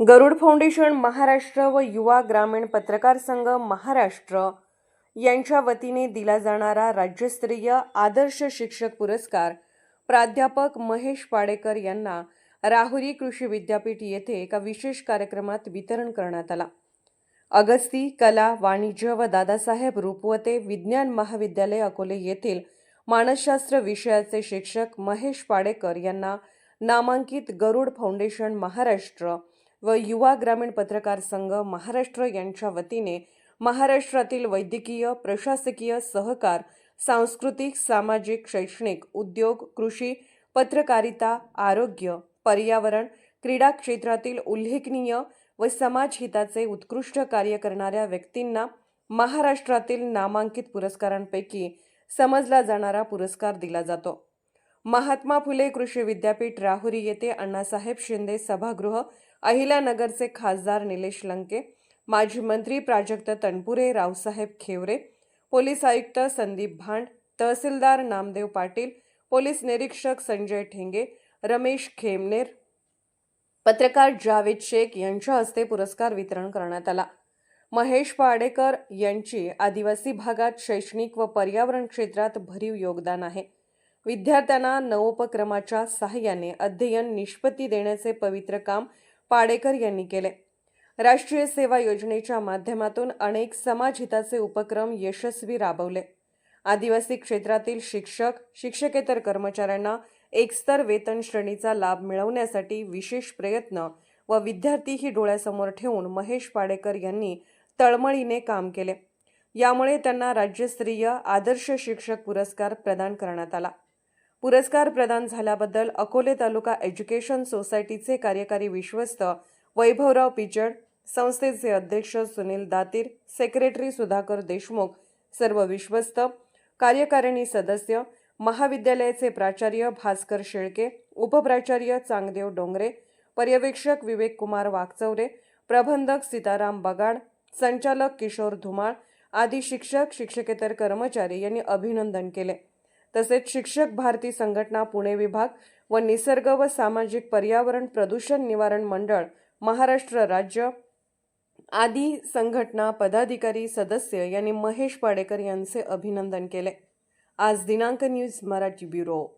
गरुड foundation Maharashtra व युवा ग्रामीण पत्रकार संघ महाराष्ट्र यांच्या वतीने दिला जाणारा राज्यस्तरीय आदर्श शिक्षक पुरस्कार प्राध्यापक महेश पाडेकर यांना राहुरी कृषी विद्यापीठ येथे एका विशेष कार्यक्रमात वितरण करण्यात आला. अगस्ती कला वाणिज्य व दादासाहेब रुपवते विज्ञान महाविद्यालय अकोले येथील मानसशास्त्र विषयाचे शिक्षक महेश पाडेकर यांना नामांकित गरुड फाउंडेशन महाराष्ट्र व युवा ग्रामीण पत्रकार संघ महाराष्ट्र यांच्या वतीने महाराष्ट्रातील वैद्यकीय प्रशासकीय सहकार सांस्कृतिक सामाजिक शैक्षणिक उद्योग कृषी पत्रकारिता आरोग्य पर्यावरण क्रीडा क्षेत्रातील उल्लेखनीय व समाजहिताचे उत्कृष्ट कार्य करणाऱ्या व्यक्तींना महाराष्ट्रातील नामांकित पुरस्कारांपैकी समजला जाणारा पुरस्कार दिला जातो. महात्मा फुले कृषी विद्यापीठ राहुरी येथे अण्णासाहेब शिंदे सभागृह अहिल्यानगरचे खासदार निलेश लंके माजी मंत्री प्राजक्त तनपुरे रावसाहेब खेवरे पोलीस आयुक्त संदीप भांड तहसीलदार नामदेव पाटील पोलीस निरीक्षक संजय ठेंगे रमेश खेमनेर. पत्रकार जावेद शेख यांच्या हस्ते पुरस्कार वितरण करण्यात आला. महेश पाडेकर यांची आदिवासी भागात शैक्षणिक व पर्यावरण क्षेत्रात भरीव योगदान आहे. विद्यार्थ्यांना नवोपक्रमाच्या सहाय्याने अध्ययन निष्पत्ती देण्याचे पवित्र काम पाडेकर यांनी केले. राष्ट्रीय सेवा योजनेच्या माध्यमातून अनेक समाजहिताचे उपक्रम यशस्वी राबवले. आदिवासी क्षेत्रातील शिक्षक शिक्षकेतर कर्मचाऱ्यांना एकस्तर वेतन श्रेणीचा लाभ मिळवण्यासाठी विशेष प्रयत्न व विद्यार्थीही डोळ्यासमोर ठेवून महेश पाडेकर यांनी तळमळीने काम केले. यामुळे त्यांना राज्यस्तरीय आदर्श शिक्षक पुरस्कार प्रदान करण्यात आला. पुरस्कार प्रदान झाल्याबद्दल अकोले तालुका एज्युकेशन सोसायटीचे कार्यकारी विश्वस्त वैभवराव पिचड संस्थेचे अध्यक्ष सुनील दातीर सेक्रेटरी सुधाकर देशमुख सर्व विश्वस्त कार्यकारिणी सदस्य महाविद्यालयाचे प्राचार्य भास्कर शेळके उपप्राचार्य चांगदेव डोंगरे पर्यवेक्षक विवेक कुमार वागचौरे प्रबंधक सीताराम बगाड संचालक किशोर धुमाळ आदी शिक्षक शिक्षकेतर कर्मचारी यांनी अभिनंदन केले. तसेच शिक्षक भारती संघटना पुणे विभाग व निसर्ग व सामाजिक पर्यावरण प्रदूषण निवारण मंडळ महाराष्ट्र राज्य आदी संघटना पदाधिकारी सदस्य यांनी महेश पाडेकर यांचे अभिनंदन केले. आज दिनांक न्यूज मराठी ब्युरो.